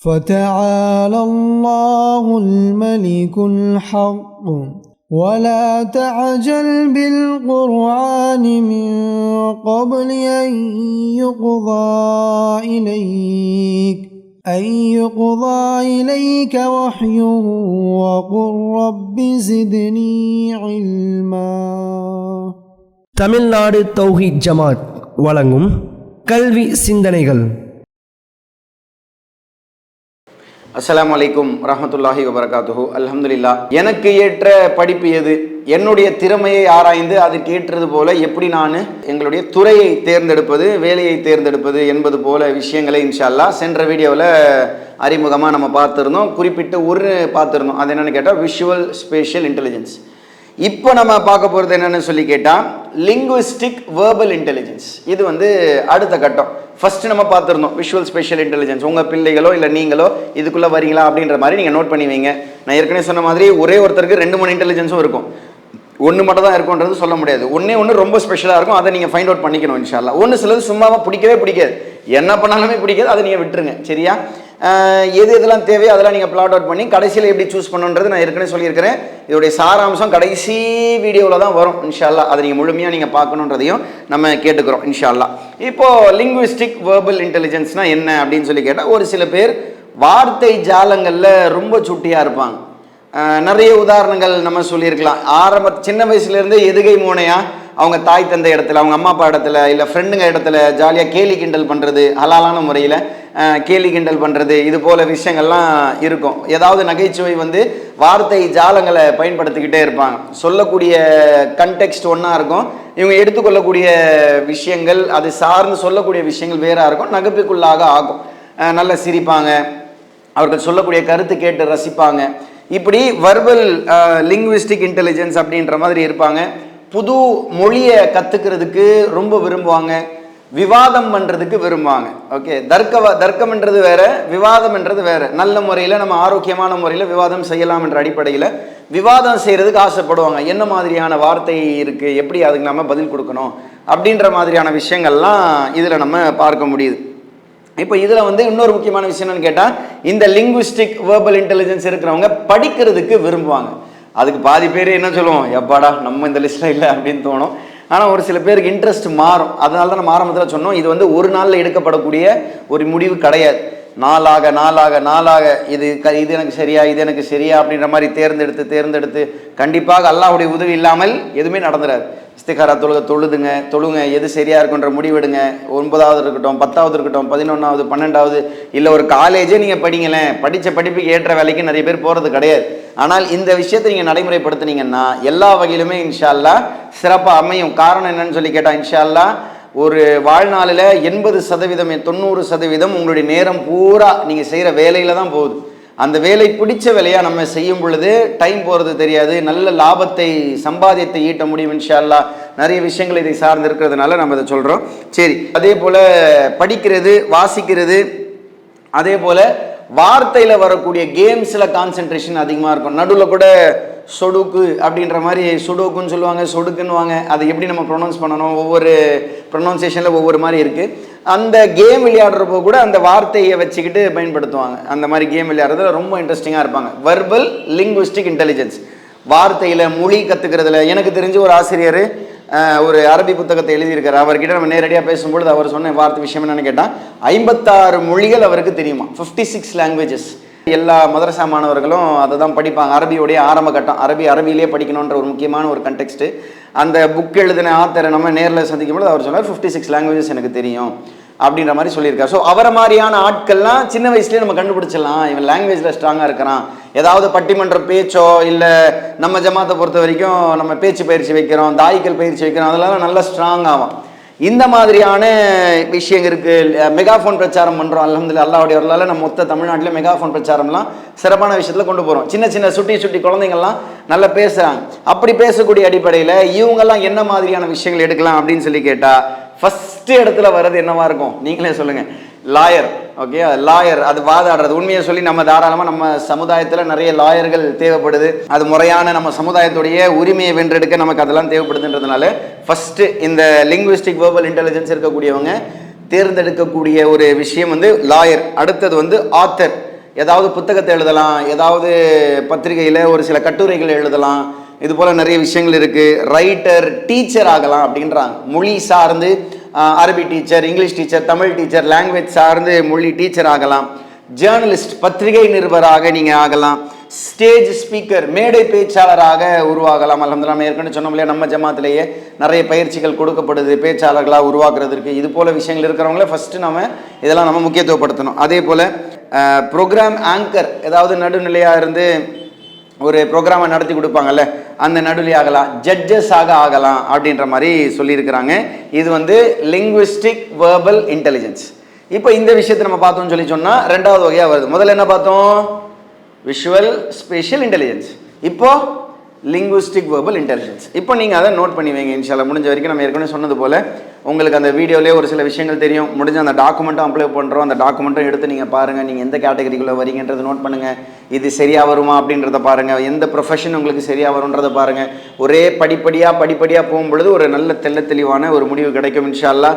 فتعالى الله الملك الحق ولا تعجل بالقرآن من قبل أن يقضى إليك أن يقضى إليك وحيه وقل رب زدني علما தமிழ்நாடு தௌஹீத் ஜமாத் வழங்கும் கல்வி சிந்தனைகள் அஸ்லாம் வலைக்கும் ரஹமத்துல்லாஹி வபரகாத்துஹு. அலமதுல்லா எனக்கு ஏற்ற படிப்பு எது? என்னுடைய திறமையை ஆராய்ந்து அதுக்கு ஏற்றது போல எப்படி நான் எங்களுடைய துறையை தேர்ந்தெடுப்பது வேலையை தேர்ந்தெடுப்பது என்பது போல விஷயங்களை இன்ஷால்லா சென்ற வீடியோவில் அறிமுகமாக நம்ம பார்த்துருந்தோம். குறிப்பிட்டு ஒரு பார்த்துருந்தோம். அது என்னென்னு கேட்டால் விஷுவல் ஸ்பேஷியல் இன்டெலிஜென்ஸ் இப்போ நம்ம பார்க்க போகிறது என்னென்னு சொல்லி கேட்டால் லிங்குவிஸ்டிக் வேர்பல் இன்டெலிஜென்ஸ் இது வந்து அடுத்த கட்டம். ஃபர்ஸ்ட் நம்ம பார்த்துருந்தோம் விஷுவல் ஸ்பெஷல் இன்டெலிஜென்ஸ் உங்கள் பிள்ளைகளோ இல்லை நீங்களோ இதுக்குள்ளே வரீங்களா அப்படின்ற மாதிரி நீங்கள் நோட் பண்ணி வைங்க. நான் ஏற்கனவே சொன்ன மாதிரி ஒரே ஒருத்தருக்கு ரெண்டு மூணு இன்டெலிஜென்ஸும் இருக்கும். ஒன்று மட்டும் தான் இருக்கும்ன்றது சொல்ல முடியாது. ஒன்றே ஒன்று ரொம்ப ஸ்பெஷலாக இருக்கும். அதை நீங்கள் ஃபைண்ட் அவுட் பண்ணிக்கணும் இன்ஷால்லா ஒன்று சிலது சும்மாவாக பிடிக்கவே பிடிக்காது. என்ன பண்ணாலுமே பிடிக்காது. அதை நீங்கள் விட்டுருங்க. சரியா? எது எதெல்லாம் தேவையோ அதெல்லாம் நீங்கள் பிளாட் அவுட் பண்ணி கடைசியில் எப்படி சூஸ் பண்ணணுன்றது நான் ஏற்கனவே சொல்லியிருக்கிறேன். இதோடைய சாராம்சம் கடைசி வீடியோவில் தான் வரும் இன்ஷால்லா அதை நீங்கள் முழுமையாக நீங்கள் பார்க்கணுன்றதையும் நம்ம கேட்டுக்கிறோம் இன்ஷால்லா இப்போது லிங்குவிஸ்டிக் வேர்பல் இன்டெலிஜென்ஸ்னால் என்ன அப்படின்னு சொல்லி கேட்டால் ஒரு சில பேர் வார்த்தை ஜாலங்களில் ரொம்ப சுட்டியாக இருப்பாங்க. நிறைய உதாரணங்கள் நம்ம சொல்லியிருக்கலாம். ஆரம்ப சின்ன வயசுலேருந்தே எதுகை மூனையா அவங்க தாய் தந்தை இடத்துல அவங்க அம்மா அப்பா இடத்துல இல்லை ஃப்ரெண்டுங்க இடத்துல ஜாலியாக கேலி கிண்டல் பண்ணுறது ஹலாலான முறையில் கேலி கிண்டல் பண்ணுறது இது போல விஷயங்கள்லாம் இருக்கும். ஏதாவது நகைச்சுவை வந்து வார்த்தை ஜாலங்களை பயன்படுத்திக்கிட்டே இருப்பாங்க. சொல்லக்கூடிய கண்டெக்ஸ்ட் ஒன்றா இருக்கும். இவங்க எடுத்துக்கொள்ளக்கூடிய விஷயங்கள் அது சார்ந்து சொல்லக்கூடிய விஷயங்கள் வேறாக இருக்கும். நகைப்புக்குள்ளாக ஆகும். நல்லா சிரிப்பாங்க. அவர்கள் சொல்லக்கூடிய கருத்து கேட்டு ரசிப்பாங்க. இப்படி வர்பல் லிங்குவிஸ்டிக் இன்டெலிஜென்ஸ் அப்படின்ற மாதிரி இருப்பாங்க. புது மொழியை கற்றுக்கிறதுக்கு ரொம்ப விரும்புவாங்க. விவாதம் பண்ணுறதுக்கு விரும்புவாங்க. ஓகே தர்க்க தர்க்கம்ன்றது வேற விவாதம்ன்றது வேற. நல்ல முறையில் நம்ம ஆரோக்கியமான முறையில் விவாதம் செய்யலாம் என்ற அடிப்படையில் விவாதம் செய்கிறதுக்கு ஆசைப்படுவாங்க. என்ன மாதிரியான வார்த்தை இருக்குது எப்படி அதுக்கு நம்ம பதில் கொடுக்கணும்? அப்படின்ற மாதிரியான விஷயங்கள்லாம் இதில் நம்ம பார்க்க முடியுது. இப்போ இதில் வந்து இன்னொரு முக்கியமான விஷயம் என்னன்னு கேட்டால் இந்த லிங்குவிஸ்டிக் வேர்பல் இன்டெலிஜென்ஸ் இருக்கிறவங்க படிக்கிறதுக்கு விரும்புவாங்க. அதுக்கு பாதி பேர் என்ன சொல்லுவோம் எப்பாடா நம்ம இந்த லிஸ்ட்டில் இல்லை அப்படின்னு தோணும். ஆனால் ஒரு சில பேருக்கு இன்ட்ரெஸ்ட் மாறும். அதனால தான் நம்ம ஆரம்பத்தில் சொன்னோம் இது வந்து ஒரு நாளில் எடுக்கப்படக்கூடிய ஒரு முடிவு கிடையாது. நாளாக நாளாக நாளாக இது க இது எனக்கு சரியா இது எனக்கு சரியா அப்படின்ற மாதிரி தேர்ந்தெடுத்து தேர்ந்தெடுத்து கண்டிப்பாக அல்லாஹுடைய உதவி இல்லாமல் எதுவுமே நடந்துடாது இஸ்திகாரா தொழுக தொழுதுங்க தொழுங்க எது சரியா இருக்குன்ற முடிவெடுங்க. ஒன்பதாவது இருக்கட்டும் பத்தாவது இருக்கட்டும் பதினொன்றாவது பன்னெண்டாவது இல்லை ஒரு காலேஜே நீங்கள் படிங்களேன். படித்த படிப்புக்கு ஏற்ற வேலைக்கு நிறைய பேர் போகிறது கிடையாது. ஆனால் இந்த விஷயத்தை நீங்கள் நடைமுறைப்படுத்துனீங்கன்னா எல்லா வகையிலுமே இன்ஷால்லா சிறப்பாக அமையும். காரணம் என்னன்னு சொல்லி கேட்டால் இன்ஷால்லா ஒரு வாழ்நாளில் எண்பது சதவீதம் தொண்ணூறு சதவீதம் உங்களுடைய நேரம் பூரா நீங்கள் செய்கிற வேலையில் தான் போகுது. அந்த வேலை பிடிச்ச வேலையாக நம்ம செய்யும் பொழுது டைம் போகிறது தெரியாது. நல்ல லாபத்தை சம்பாதியத்தை ஈட்ட முடியும் இன்ஷா அல்லாஹ் நிறைய விஷயங்கள் இதை சார்ந்து இருக்கிறதுனால நம்ம இதை சொல்கிறோம் சரி அதே போல் படிக்கிறது வாசிக்கிறது அதே போல் வார்த்தையில் வரக்கூடிய கேம்ஸில் கான்சென்ட்ரேஷன் அதிகமாக இருக்கும். நடுவில் கூட சொடுக்கு அப்படின்ற மாதிரி சுடோக்குன்னு சொல்லுவாங்க சொடுக்குன்னுவாங்க அதை எப்படி நம்ம ப்ரொனவுன்ஸ் பண்ணணும்? ஒவ்வொரு ப்ரொனவுன்சேஷனில் ஒவ்வொரு மாதிரி இருக்குது அந்த கேம் விளையாடுறப்போ கூட அந்த வார்த்தையை வச்சுக்கிட்டு பயன்படுத்துவாங்க. அந்த மாதிரி கேம் விளையாடுறதுல ரொம்ப இன்ட்ரெஸ்டிங்காக இருப்பாங்க. வர்பல் லிங்குவிஸ்டிக் இன்டெலிஜென்ஸ் வார்த்தையில் மொழி கற்றுக்கிறதுல எனக்கு தெரிஞ்ச ஒரு ஆசிரியர் ஒரு அரபி புத்தகத்தை எழுதியிருக்காரு. அவர்கிட்ட நம்ம நேரடியாக பேசும்பொழுது அவர் சொன்ன வார்த்தை விஷயம் என்னன்னு கேட்டால் ஐம்பத்தாறு மொழிகள் அவருக்கு தெரியுமா? ஃபிஃப்டி சிக்ஸ் லாங்குவேஜஸ் எல்லா மதரசா மாணவர்களும் அதை தான் படிப்பாங்க. அரபியோடைய ஆரம்ப கட்டம். அரபி அரபியிலே படிக்கணுன்ற ஒரு முக்கியமான ஒரு கண்டெக்ஸ்ட்டு அந்த புக் எழுதின ஆத்தரை நம்ம நேரில் சந்திக்கும் பொழுது அவர் சொன்னார் ஃபிஃப்டி சிக்ஸ் லாங்குவேஜஸ் எனக்கு தெரியும். அப்படின்ற மாதிரி சொல்லியிருக்காரு. ஸோ அவரை மாதிரியான ஆட்கள்லாம் சின்ன வயசுலேயே நம்ம கண்டுபிடிச்சிடலாம். இவன் லாங்குவேஜில் ஸ்ட்ராங்காக இருக்கிறான். ஏதாவது பட்டிமன்ற பேச்சோ இல்லை நம்ம ஜமாத்தை பொறுத்த வரைக்கும் நம்ம பேச்சு பயிற்சி வைக்கிறோம் தாய்க்கள் பயிற்சி வைக்கிறோம் அதெல்லாம் நல்லா ஸ்ட்ராங் ஆகும் இந்த மாதிரியான விஷயங்கள் இருக்குது மெகாஃபோன் பிரச்சாரம் பண்ணுறோம் அல்ஹம்துலில்லாஹ் அல்லாவுடைய வரலால நம்ம மொத்த தமிழ்நாட்டில் மெகாஃபோன் பிரச்சாரம்லாம் சிறப்பான விஷயத்தில் கொண்டு போகிறோம் சின்ன சின்ன சுட்டி சுட்டி குழந்தைங்கள்லாம் நல்லா பேசுகிறாங்க அப்படி பேசக்கூடிய அடிப்படையில் இவங்கெல்லாம் என்ன மாதிரியான விஷயங்கள் எடுக்கலாம் அப்படின்னு சொல்லி கேட்டால் ஃபஸ்ட்டு இடத்துல வர்றது என்னவா இருக்கும்? நீங்களே சொல்லுங்கள் லாயர் ஓகே லாயர் அது வாதாடுறது. உண்மையை சொல்லி நம்ம தாராளமாக நம்ம சமுதாயத்தில் நிறைய லாயர்கள் தேவைப்படுது. அது முறையான நம்ம சமுதாயத்துடைய உரிமையை வென்றெடுக்க நமக்கு அதெல்லாம் தேவைப்படுதுன்றதுனால ஃபஸ்ட்டு இந்த லிங்குவிஸ்டிக் வேர்பல் இன்டெலிஜென்ஸ் இருக்கக்கூடியவங்க தேர்ந்தெடுக்கக்கூடிய ஒரு விஷயம் வந்து லாயர். அடுத்தது வந்து ஆத்தர். ஏதாவது புத்தகத்தை எழுதலாம் ஏதாவது பத்திரிகையில் ஒரு சில கட்டுரைகள் எழுதலாம். இது போல் நிறைய விஷயங்கள் இருக்குது ரைட்டர் டீச்சர் ஆகலாம் அப்படின்றாங்க. மொழி சார்ந்து அரபி teacher English teacher Tamil teacher language சார்ந்து மொழி டீச்சர் ஆகலாம். ஜேர்னலிஸ்ட் பத்திரிகை நிருபராக நீங்கள் ஆகலாம். ஸ்டேஜ் ஸ்பீக்கர் மேடை பேச்சாளராக உருவாகலாம். அல்ஹம்துலில்லாஹ் நம்ம ஏற்கனவே சொன்னோம் இல்லையா நம்ம ஜமாத்திலேயே நிறைய பயிற்சிகள் கொடுக்கப்படுது பேச்சாளர்களாக உருவாக்குறதுக்கு இது போல விஷயங்கள் இருக்கிறவங்கள ஃபஸ்ட்டு நம்ம இதெல்லாம் நம்ம முக்கியத்துவப்படுத்தணும். அதே போல் ப்ரோக்ராம் ஆங்கர் ஏதாவது நடுநிலையாக இருந்து ஒரு ப்ரோக்ராமை நடத்தி கொடுப்பாங்கல்ல அந்த நடுவில் ஆகலாம். ஜட்ஜஸ் ஆக ஆகலாம் அப்படின்ற மாதிரி சொல்லியிருக்கிறாங்க. இது வந்து லிங்குவிஸ்டிக் வேர்பல் இன்டெலிஜென்ஸ் இப்போ இந்த விஷயத்தை நம்ம பார்த்தோம்னு சொல்லி சொன்னால் ரெண்டாவது வகையாக வருது. முதல்ல என்ன பார்த்தோம்? விஷுவல் ஸ்பெஷல் இன்டெலிஜென்ஸ் இப்போ லிங்குவிஸ்டிக் வேர்பல் இன்டெலிஜென்ஸ் இப்போ நீங்கள் அதை நோட் பண்ணி வைங்க இன்ஷால்லா முடிஞ்ச வரைக்கும் நம்ம ஏற்கனவே சொன்னது போல் உங்களுக்கு அந்த வீடியோலேயே ஒரு சில விஷயங்கள் தெரியும். முடிஞ்ச அந்த டாக்குமெண்ட்டும் அப்ளை பண்ணுறோம் அந்த டாக்குமெண்ட்டும் எடுத்து நீங்கள் பாருங்கள் நீங்கள் எந்த கேட்டகரிக்குள்ளே வரீங்கன்றது நோட் பண்ணுங்கள் இது சரியாக வருமா அப்படின்றத பாருங்கள் எந்த ப்ரொஃபஷன் உங்களுக்கு சரியாக வரும்ன்றதை பாருங்கள் ஒரே படிப்படியாக படிப்படியாக போகும்பொழுது ஒரு நல்ல தெள்ள தெளிவான ஒரு முடிவு கிடைக்கும் இன்ஷால்லா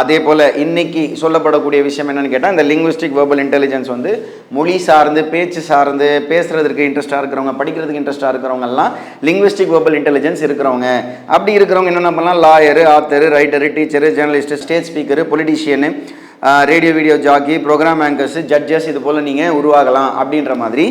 அதே போல் இன்னைக்கு சொல்லப்படக்கூடிய விஷயம் என்னென்னு கேட்டால் இந்த லிங்குவிஸ்டிக் வேர்பல் இன்டெலிஜென்ஸ் வந்து மொழி சார்ந்து பேச்சு சார்ந்து பேசுறதுக்கு இன்ட்ரெஸ்ட்டாக இருக்கிறவங்க படிக்கிறதுக்கு இன்ட்ரெஸ்ட்டாக இருக்கிறவங்கலாம் லிங்குவிஸ்டிக் வேர்பல் இன்டெலிஜென்ஸ் இருக்கிறவங்க. அப்படி இருக்கிறவங்க என்னென்ன பண்ணலாம்? Lawyer author writer teacher journalist stage speaker politician radio video jockey programme anchors judges இது போல் நீங்கள் உருவாகலாம் அப்படின்ற மாதிரி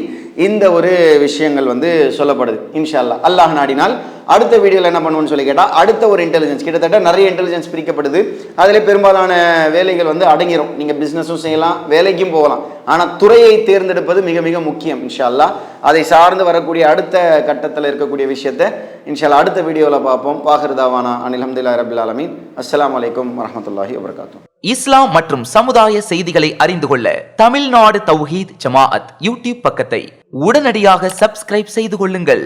இந்த ஒரு விஷயங்கள் வந்து சொல்லப்படுது. இன்ஷா அல்லாஹ். அல்லாஹ் நாடினால் அடுத்த வீடியோவில் என்ன பண்ணுவோம்னு சொல்லி கேட்டால் அடுத்த ஒரு இன்டெலிஜென்ஸ் கிட்டத்தட்ட நிறைய இன்டெலிஜென்ஸ் பிரிக்கப்படுது. அதில் பெரும்பாலான வேலைகள் வந்து அடங்கிரும். நீங்கள் பிஸ்னஸும் செய்யலாம் வேலைக்கும் போகலாம். ஆனால் துறையை தேர்ந்தெடுப்பது மிக மிக முக்கியம் இன்ஷா அல்லாஹ் அதை சார்ந்து வரக்கூடிய அடுத்த கட்டத்தில் இருக்கக்கூடிய விஷயத்தை இன்ஷால்லா அடுத்த வீடியோவில் பார்ப்போம். வாஹிருதாவானா அனிலம்துல்லா அஹமதுல்லா ரபில் ஆலமீன். அஸ்ஸலாமு அலைக்கும் வரஹ்மத்துல்லாஹி இஸ்லாம் மற்றும் சமுதாய செய்திகளை அறிந்து கொள்ள தமிழ்நாடு தௌஹீத் ஜமாஅத் யூடியூப் பக்கத்தை உடனடியாக சப்ஸ்கிரைப் செய்து கொள்ளுங்கள்.